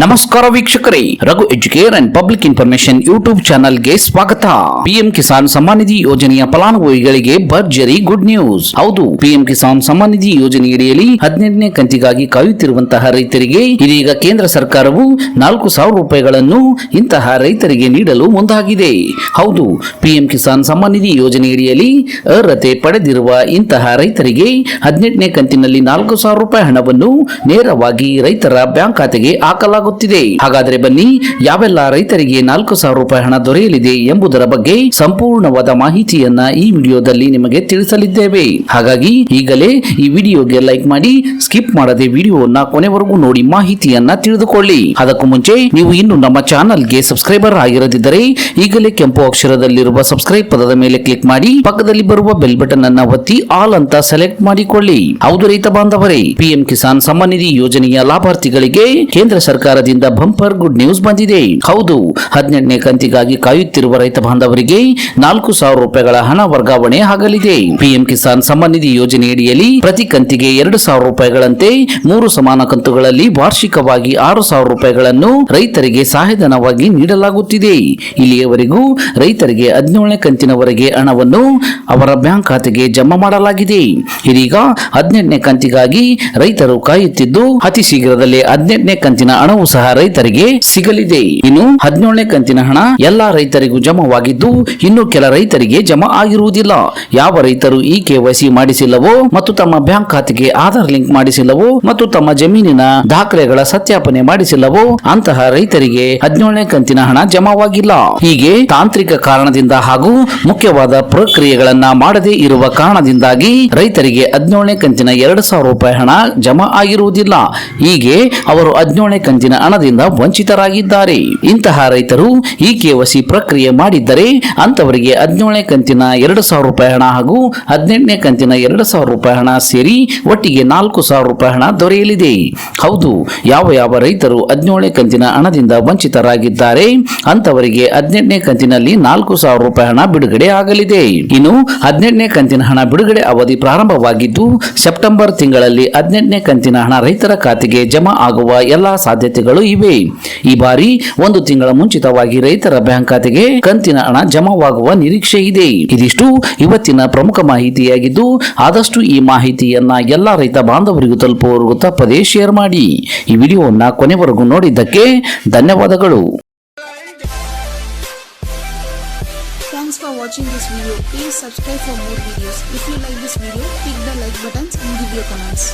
ನಮಸ್ಕಾರ ವೀಕ್ಷಕರೇ, Raghu educare and public information YouTube ಚಾನಲ್ಗೆ ಸ್ವಾಗತ. ಪಿಎಂ ಕಿಸಾನ್ ಸಮ್ಮಾನ್ ನಿಧಿ ಯೋಜನೆಯ ಫಲಾನುಭವಿಗಳಿಗೆ ಭರ್ಜರಿ ಗುಡ್ ನ್ಯೂಸ್. ಹೌದು, ಪಿಎಂ ಕಿಸಾನ್ ಸಮ್ಮಾನ್ ನಿಧಿ ಯೋಜನೆಯಡಿಯಲ್ಲಿ ಹದಿನೆಂಟನೇ ಕಂತಿಗಾಗಿ ಕಾಯುತ್ತಿರುವಂತಹ ರೈತರಿಗೆ ಇದೀಗ ಕೇಂದ್ರ ಸರ್ಕಾರವು ನಾಲ್ಕು ಸಾವಿರ ರೂಪಾಯಿಗಳನ್ನು ಇಂತಹ ರೈತರಿಗೆ ನೀಡಲು ಮುಂದಾಗಿದೆ. ಹೌದು, ಪಿಎಂ ಕಿಸಾನ್ ಸಮ್ಮಾನ್ ನಿಧಿ ಯೋಜನೆಯಡಿಯಲ್ಲಿ ಅರ್ಹತೆ ಪಡೆದಿರುವ ಇಂತಹ ರೈತರಿಗೆ ಹದಿನೆಂಟನೇ ಕಂತಿನಲ್ಲಿ ನಾಲ್ಕು ಸಾವಿರ ರೂಪಾಯಿ ಹಣವನ್ನು ನೇರವಾಗಿ ರೈತರ ಬ್ಯಾಂಕ್ ಖಾತೆಗೆ ಹಾಕಲಾಗುತ್ತಿದೆ. ಹಾಗಾದರೆ ಬನ್ನಿ, ಯಾವೆಲ್ಲ ರೈತರಿಗೆ ನಾಲ್ಕು ಸಾವಿರ ರೂಪಾಯಿ ಹಣ ದೊರೆಯಲಿದೆ ಎಂಬುದರ ಬಗ್ಗೆ ಸಂಪೂರ್ಣವಾದ ಮಾಹಿತಿಯನ್ನ ಈ ವಿಡಿಯೋದಲ್ಲಿ ನಿಮಗೆ ತಿಳಿಸಲಿದ್ದೇವೆ. ಹಾಗಾಗಿ ಈಗಲೇ ಈ ವಿಡಿಯೋಗೆ ಲೈಕ್ ಮಾಡಿ, ಸ್ಕಿಪ್ ಮಾಡದೆ ವಿಡಿಯೋವನ್ನ ಕೊನೆವರೆಗೂ ನೋಡಿ ಮಾಹಿತಿಯನ್ನ ತಿಳಿದುಕೊಳ್ಳಿ. ಅದಕ್ಕೂ ಮುಂಚೆ, ನೀವು ಇನ್ನು ನಮ್ಮ ಚಾನಲ್ಗೆ ಸಬ್ಸ್ಕ್ರೈಬರ್ ಆಗಿರದಿದ್ದರೆ, ಈಗಲೇ ಕೆಂಪು ಅಕ್ಷರದಲ್ಲಿರುವ ಸಬ್ಸ್ಕ್ರೈಬ್ ಪದದ ಮೇಲೆ ಕ್ಲಿಕ್ ಮಾಡಿ, ಪಕ್ಕದಲ್ಲಿ ಬರುವ ಬೆಲ್ ಬಟನ್ ಅನ್ನ ಒತ್ತಿ ಆಲ್ ಅಂತ ಸೆಲೆಕ್ಟ್ ಮಾಡಿಕೊಳ್ಳಿ. ಹೌದು ರೈತ ಬಾಂಧವರೇ, ಪಿಎಂ ಕಿಸಾನ್ ಸಮ್ಮಾನ್ ನಿಧಿ ಯೋಜನೆಯ ಲಾಭಾರ್ಥಿಗಳಿಗೆ ಕೇಂದ್ರ ಸರ್ಕಾರದಿಂದ ಬಂಪರ್ ಗುಡ್ ನ್ಯೂಸ್ ಬಂದಿದೆ. ಹೌದು, ಹದಿನೆಂಟನೇ ಕಂತಿಗಾಗಿ ಕಾಯುತ್ತಿರುವ ರೈತ ಬಾಂಧವರಿಗೆ ನಾಲ್ಕು ಸಾವಿರ ರೂಪಾಯಿಗಳ ಹಣ ವರ್ಗಾವಣೆ ಆಗಲಿದೆ. ಪಿಎಂ ಕಿಸಾನ್ ಸಮ್ಮಾನ್ ನಿಧಿ ಯೋಜನೆಯಡಿಯಲ್ಲಿ ಪ್ರತಿ ಕಂತಿಗೆ ಎರಡು ಸಾವಿರ ರೂಪಾಯಿಗಳಂತೆ ಮೂರು ಸಮಾನ ಕಂತುಗಳಲ್ಲಿ ವಾರ್ಷಿಕವಾಗಿ ಆರು ಸಾವಿರ ರೂಪಾಯಿಗಳನ್ನು ರೈತರಿಗೆ ಸಹಾಯಧನವಾಗಿ ನೀಡಲಾಗುತ್ತಿದೆ. ಇಲ್ಲಿಯವರೆಗೂ ರೈತರಿಗೆ ಹದಿನೇಳನೇ ಕಂತಿನವರೆಗೆ ಹಣವನ್ನು ಅವರ ಬ್ಯಾಂಕ್ ಖಾತೆಗೆ ಜಮಾ ಮಾಡಲಾಗಿದೆ. ಇದೀಗ ಹದಿನೆಂಟನೇ ಕಂತಿಗಾಗಿ ರೈತರು ಕಾಯುತ್ತಿದ್ದು, ಅತಿ ಶೀಘ್ರದಲ್ಲೇ ಹದಿನೆಂಟನೇ ಕಂತಿನ ಹಣವು ಸಹ ರೈತರಿಗೆ ಸಿಗಲಿದೆ. ಇನ್ನು ಹದಿನೇಳನೇ ಕಂತಿನ ಹಣ ಎಲ್ಲಾ ರೈತರಿಗೂ ಜಮವಾಗಿದ್ದು, ಇನ್ನು ಕೆಲ ರೈತರಿಗೆ ಜಮಾ ಆಗಿರುವುದಿಲ್ಲ. ಯಾವ ರೈತರು ಈ ಕೆವೈಸಿ ಮಾಡಿಸಿಲ್ಲವೋ ಮತ್ತು ತಮ್ಮ ಬ್ಯಾಂಕ್ ಖಾತೆಗೆ ಆಧಾರ್ ಲಿಂಕ್ ಮಾಡಿಸಿಲ್ಲವೋ ಮತ್ತು ತಮ್ಮ ಜಮೀನಿನ ದಾಖಲೆಗಳ ಸತ್ಯಾಪನೆ ಮಾಡಿಸಿಲ್ಲವೋ ಅಂತಹ ರೈತರಿಗೆ ಹದಿನೇಳನೇ ಕಂತಿನ ಹಣ ಜಮಾವಾಗಿಲ್ಲ. ಹೀಗೆ ತಾಂತ್ರಿಕ ಕಾರಣದಿಂದ ಹಾಗೂ ಮುಖ್ಯವಾದ ಪ್ರಕ್ರಿಯೆಗಳನ್ನ ಮಾಡದೇ ಇರುವ ಕಾರಣದಿಂದಾಗಿ ರೈತರಿಗೆ ಹದಿನೇಳನೇ ಕಂತಿನ ಎರಡು ಸಾವಿರ ರೂಪಾಯಿ ಹಣ ಜಮಾ ಆಗಿರುವುದಿಲ್ಲ. ಹೀಗೆ ಅವರು ಹದಿನೇಳನೇ ಕಂತಿನ ಹಣದಿಂದ ವಂಚಿತರಾಗಿದ್ದಾರೆ. ಇಂತಹ ರೈತರು ಈ ಕೆವಸಿ ಪ್ರಕ್ರಿಯೆ ಮಾಡಿದ್ದರೆ ಅಂತವರಿಗೆ ಹದಿನೇಳನೇ ಕಂತಿನ ಎರಡು ಸಾವಿರ ರೂಪಾಯಿ ಹಣ ಹಾಗೂ ಹದಿನೆಂಟನೇ ಕಂತಿನ ಎರಡು ಸಾವಿರ ರೂಪಾಯಿ ಹಣ ಸೇರಿ ಒಟ್ಟಿಗೆ ನಾಲ್ಕು ಸಾವಿರ ರೂಪಾಯಿ ಹಣ ದೊರೆಯಲಿದೆ. ಹೌದು, ಯಾವ ಯಾವ ರೈತರು ಹದಿನೇಳನೇ ಕಂತಿನ ಹಣದಿಂದ ವಂಚಿತರಾಗಿದ್ದಾರೆ ಅಂತವರಿಗೆ ಹದಿನೆಂಟನೇ ಕಂತಿನಲ್ಲಿ ನಾಲ್ಕು ಸಾವಿರ ರೂಪಾಯಿ ಹಣ ಬಿಡುಗಡೆ ಆಗಲಿದೆ. ಇನ್ನು ಹದಿನೆಂಟನೇ ಕಂತಿನ ಹಣ ಬಿಡುಗಡೆ ಅವಧಿ ಪ್ರಾರಂಭವಾಗಿದ್ದು, ಸೆಪ್ಟೆಂಬರ್ ತಿಂಗಳಲ್ಲಿ ಹದಿನೆಂಟನೇ ಕಂತಿನ ಹಣ ರೈತರ ಖಾತೆಗೆ ಜಮಾ ಆಗುವ ಎಲ್ಲಾ ಸಾಧ್ಯತೆಗಳು ಇವೆ ಈ ಬಾರಿ ಒಂದು ತಿಂಗಳ ಮುಂಚಿತವಾಗಿ ರೈತರ ಬ್ಯಾಂಕ್ ಖಾತೆಗೆ ಕಂತಿನ ಹಣ ಜಮಾವಾಗುವ ನಿರೀಕ್ಷೆ ಇದೆ ಇದಿಷ್ಟು ಇವತ್ತಿನ ಪ್ರಮುಖ ಮಾಹಿತಿಯಾಗಿದ್ದು ಆದಷ್ಟು ಈ ಮಾಹಿತಿಯನ್ನ ಎಲ್ಲಾ ರೈತ ಬಾಂಧವರಿಗೂ ತಲುಪುವವರೆಗೂ ತಪ್ಪದೇ ಶೇರ್ ಮಾಡಿ ಈ ವಿಡಿಯೋವನ್ನ ಕೊನೆವರೆಗೂ ನೋಡಿದ್ದಕ್ಕೆ ಧನ್ಯವಾದಗಳು Thanks for watching this video. Please subscribe for more videos. If you like this video, click the like buttons and give your comments.